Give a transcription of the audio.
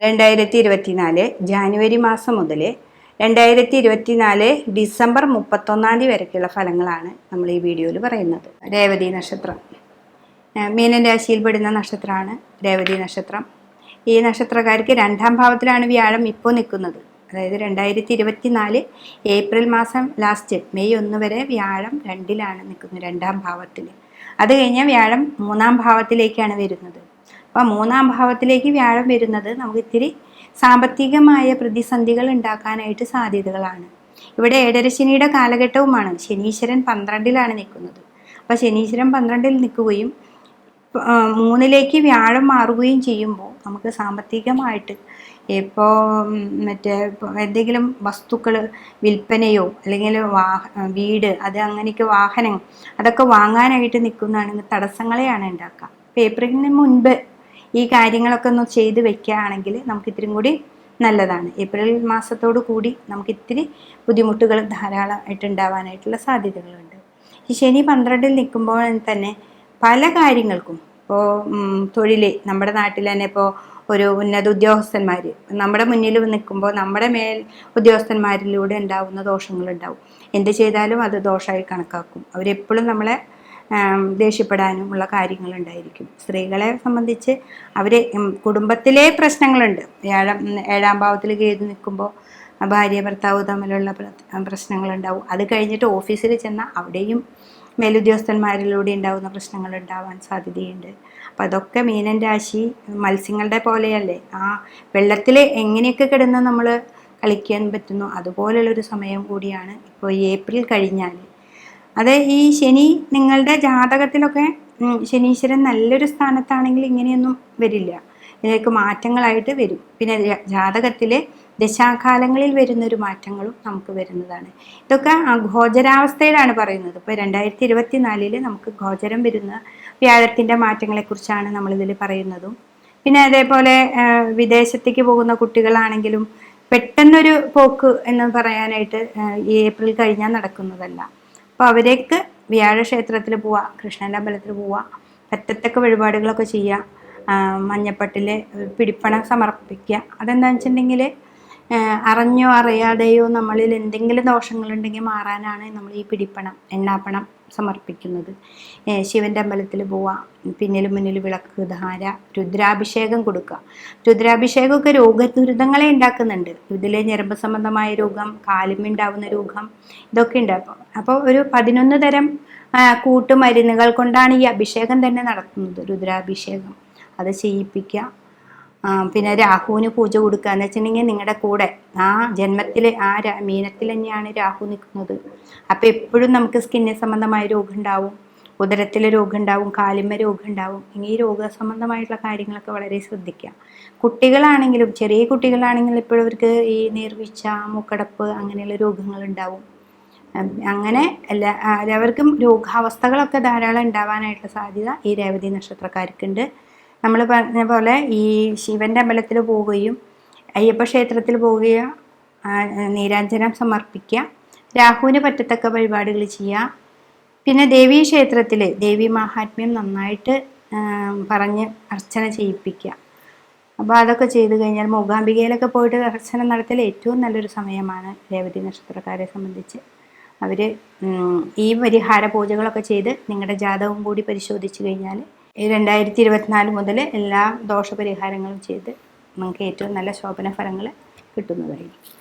രണ്ടായിരത്തി ഇരുപത്തിനാല് ജാനുവരി മാസം മുതൽ രണ്ടായിരത്തി ഇരുപത്തിനാല് ഡിസംബർ മുപ്പത്തൊന്നാം തീയതി വരയ്ക്കുള്ള ഫലങ്ങളാണ് നമ്മൾ ഈ വീഡിയോയിൽ പറയുന്നത്. രേവതി നക്ഷത്രം. മീനൻ രാശിയിൽപ്പെടുന്ന നക്ഷത്രമാണ് രേവതി നക്ഷത്രം. ഈ നക്ഷത്രക്കാർക്ക് രണ്ടാം ഭാവത്തിലാണ് വ്യാഴം ഇപ്പോൾ നിൽക്കുന്നത്. അതായത് രണ്ടായിരത്തി ഇരുപത്തിനാല് ഏപ്രിൽ മാസം ലാസ്റ്റ് മെയ് ഒന്ന് വരെ വ്യാഴം രണ്ടിലാണ് നിൽക്കുന്നത് രണ്ടാം ഭാവത്തിൽ അത് കഴിഞ്ഞാൽ വ്യാഴം മൂന്നാം ഭാവത്തിലേക്കാണ് വരുന്നത്. അപ്പോൾ മൂന്നാം ഭാവത്തിലേക്ക് വ്യാഴം വരുന്നത് നമുക്ക് ഇത്തിരി സാമ്പത്തികമായ പ്രതിസന്ധികൾ ഉണ്ടാക്കാനായിട്ട് സാധ്യതകളാണ്. ഇവിടെ ഏഴരശനിയുടെ കാലഘട്ടവുമാണ്. ശനീശ്വരൻ പന്ത്രണ്ടിലാണ് നിൽക്കുന്നത്. അപ്പോൾ ശനീശ്വരൻ പന്ത്രണ്ടിൽ നിൽക്കുകയും മൂന്നിലേക്ക് വ്യാഴം മാറുകയും ചെയ്യുമ്പോൾ നമുക്ക് സാമ്പത്തികമായിട്ട് ഇപ്പോൾ മറ്റേ എന്തെങ്കിലും വസ്തുക്കൾ വിൽപ്പനയോ അല്ലെങ്കിൽ വാഹ വീട് അത് അങ്ങനെയൊക്കെ വാഹനം അതൊക്കെ വാങ്ങാനായിട്ട് നിൽക്കുന്നതാണെങ്കിൽ തടസ്സങ്ങളെയാണ് ഉണ്ടാക്കുക. അപ്പോൾ ഏപ്രിലിന് മുൻപ് ഈ കാര്യങ്ങളൊക്കെ ഒന്ന് ചെയ്ത് വെക്കുകയാണെങ്കിൽ നമുക്ക് ഇത്തിരി കൂടി നല്ലതാണ്. ഏപ്രിൽ മാസത്തോടു കൂടി നമുക്ക് ഇത്തിരി ബുദ്ധിമുട്ടുകൾ ധാരാളമായിട്ട് ഉണ്ടാവാനായിട്ടുള്ള സാധ്യതകളുണ്ട്. ഈ ശനി പന്ത്രണ്ടിൽ നിൽക്കുമ്പോൾ തന്നെ പല കാര്യങ്ങൾക്കും ഇപ്പോൾ തൊഴിൽ നമ്മുടെ നാട്ടിൽ തന്നെ ഇപ്പോൾ ഒരു ഉന്നത ഉദ്യോഗസ്ഥന്മാർ നമ്മുടെ മുന്നിൽ നിൽക്കുമ്പോൾ നമ്മുടെ മേൽ ഉദ്യോഗസ്ഥന്മാരിലൂടെ ഉണ്ടാവുന്ന ദോഷങ്ങളുണ്ടാവും. എന്ത് ചെയ്താലും അത് ദോഷമായി കണക്കാക്കും. അവരെപ്പോഴും നമ്മളെ ദേഷ്യപ്പെടാനും ഉള്ള കാര്യങ്ങളുണ്ടായിരിക്കും. സ്ത്രീകളെ സംബന്ധിച്ച് അവർ കുടുംബത്തിലെ പ്രശ്നങ്ങളുണ്ട്. ഏഴാം ഏഴാം ഭാവത്തിൽ കയറി നിൽക്കുമ്പോൾ ഭാര്യ ഭർത്താവ് തമ്മിലുള്ള പ്ര- പ്രശ്നങ്ങളുണ്ടാവും. അത് കഴിഞ്ഞിട്ട് ഓഫീസിൽ ചെന്നാൽ അവിടെയും മേലുദ്യോഗസ്ഥന്മാരിലൂടെ ഉണ്ടാകുന്ന പ്രശ്നങ്ങൾ ഉണ്ടാവാൻ സാധ്യതയുണ്ട്. അപ്പം അതൊക്കെ മീനൻ രാശി മത്സ്യങ്ങളുടെ പോലെയല്ലേ. ആ വെള്ളത്തിൽ എങ്ങനെയൊക്കെ കിടന്ന് നമ്മൾ കളിക്കാൻ പറ്റുന്നു അതുപോലുള്ളൊരു സമയം കൂടിയാണ് ഇപ്പോൾ ഏപ്രിൽ കഴിഞ്ഞാൽ അത് ഈ ശനി നിങ്ങളുടെ ജാതകത്തിലൊക്കെ ശനീശ്വരൻ നല്ലൊരു സ്ഥാനത്താണെങ്കിൽ ഇങ്ങനെയൊന്നും വരില്ല. ഇതിലേക്ക് മാറ്റങ്ങളായിട്ട് വരും. പിന്നെ ജാതകത്തിലെ ദശാകാലങ്ങളിൽ വരുന്ന ഒരു മാറ്റങ്ങളും നമുക്ക് വരുന്നതാണ്. ഇതൊക്കെ ഗോചരാവസ്ഥയിലാണ് പറയുന്നത്. ഇപ്പോൾ രണ്ടായിരത്തി ഇരുപത്തി നാലിൽ നമുക്ക് ഗോചരം വരുന്ന വ്യാഴത്തിന്റെ മാറ്റങ്ങളെക്കുറിച്ചാണ് നമ്മളിതിൽ പറയുന്നതും. പിന്നെ അതേപോലെ വിദേശത്തേക്ക് പോകുന്ന കുട്ടികളാണെങ്കിലും പെട്ടെന്നൊരു പോക്ക് എന്ന് പറയാനായിട്ട് ഈ ഏപ്രിൽ കഴിഞ്ഞാൽ നടക്കുന്നതല്ല. അപ്പോൾ അവരേക്ക് വ്യാഴക്ഷേത്രത്തിൽ പോവുക കൃഷ്ണന്റെ അമ്പലത്തിൽ പോവുക പറ്റത്തക്ക വഴിപാടുകളൊക്കെ ചെയ്യുക മഞ്ഞപ്പട്ടിൽ പിടിപ്പണം സമർപ്പിക്കുക അതെന്താണെന്ന് വെച്ചിട്ടുണ്ടെങ്കിൽ അറിഞ്ഞോ അറിയാതെയോ നമ്മളിൽ എന്തെങ്കിലും ദോഷങ്ങളുണ്ടെങ്കിൽ മാറാനാണ് നമ്മൾ ഈ പിടിപ്പണം എണ്ണാപ്പണം സമർപ്പിക്കുന്നത്. ശിവന്റെ അമ്പലത്തിൽ പോവാം പിന്നിൽ മുന്നിൽ വിളക്ക് ധാര രുദ്രാഭിഷേകം കൊടുക്കുക. രുദ്രാഭിഷേകമൊക്കെ രോഗദുരിതങ്ങളെ ഉണ്ടാക്കുന്നുണ്ട്. ഇതിലെ ഞരമ്പ് സംബന്ധമായ രോഗം കാലുമുണ്ടാവുന്ന രോഗം ഇതൊക്കെ ഉണ്ട് അപ്പോൾ അപ്പോൾ ഒരു പതിനൊന്ന് തരം കൂട്ടുമരുന്നുകൾ കൊണ്ടാണ് ഈ അഭിഷേകം തന്നെ നടത്തുന്നത് രുദ്രാഭിഷേകം. അത് ചെയ്യിപ്പിക്കുക പിന്നെ രാഹുവിന് പൂജ കൊടുക്കുക എന്ന് വെച്ചിട്ടുണ്ടെങ്കിൽ നിങ്ങളുടെ കൂടെ. ആ ജന്മത്തിൽ ആ മീനത്തിൽ തന്നെയാണ് രാഹു നിൽക്കുന്നത് അപ്പോൾ എപ്പോഴും നമുക്ക് സ്കിന്നിന് സംബന്ധമായ രോഗം ഉണ്ടാവും. ഉദരത്തിലെ രോഗം ഉണ്ടാവും കാലിമ്മ രോഗം ഉണ്ടാവും. ഈ രോഗ സംബന്ധമായിട്ടുള്ള കാര്യങ്ങളൊക്കെ വളരെ ശ്രദ്ധിക്കുക. കുട്ടികളാണെങ്കിലും ചെറിയ കുട്ടികളാണെങ്കിലും ഇപ്പോഴും അവർക്ക് ഈ നീർവീഴ്ച മൂക്കടപ്പ് അങ്ങനെയുള്ള രോഗങ്ങൾ ഉണ്ടാവും. അങ്ങനെ എല്ലാ എല്ലാവർക്കും രോഗാവസ്ഥകളൊക്കെ ധാരാളം ഉണ്ടാവാനായിട്ടുള്ള സാധ്യത ഈ രേവതി നക്ഷത്രക്കാർക്കുണ്ട്. നമ്മൾ പറഞ്ഞ പോലെ ഈ ശിവന്റെ അമ്പലത്തിൽ പോവുകയും അയ്യപ്പ ക്ഷേത്രത്തിൽ പോവുകയും നീരാഞ്ജനം സമർപ്പിക്കുക രാഹുവിന് പറ്റത്തക്ക വഴിപാടുകൾ ചെയ്യുക. പിന്നെ ദേവീ ക്ഷേത്രത്തിൽ ദേവി മഹാത്മ്യം നന്നായിട്ട് പറഞ്ഞ് അർച്ചന ചെയ്യിപ്പിക്കുക. അപ്പോൾ അതൊക്കെ ചെയ്തു കഴിഞ്ഞാൽ മൂകാംബികയിലൊക്കെ പോയിട്ട് ദർശനം നടത്തൽ ഏറ്റവും നല്ലൊരു സമയമാണ് രേവതി നക്ഷത്രക്കാരെ സംബന്ധിച്ച്. അവർ ഈ പരിഹാര പൂജകളൊക്കെ ചെയ്ത് നിങ്ങളുടെ ജാതകം കൂടി പരിശോധിച്ച് കഴിഞ്ഞാൽ ഈ രണ്ടായിരത്തി ഇരുപത്തിനാല് മുതൽ എല്ലാ ദോഷപരിഹാരങ്ങളും ചെയ്ത് നമുക്ക് ഏറ്റവും നല്ല ശോഭന ഫലങ്ങൾ കിട്ടുന്നതായിരിക്കും.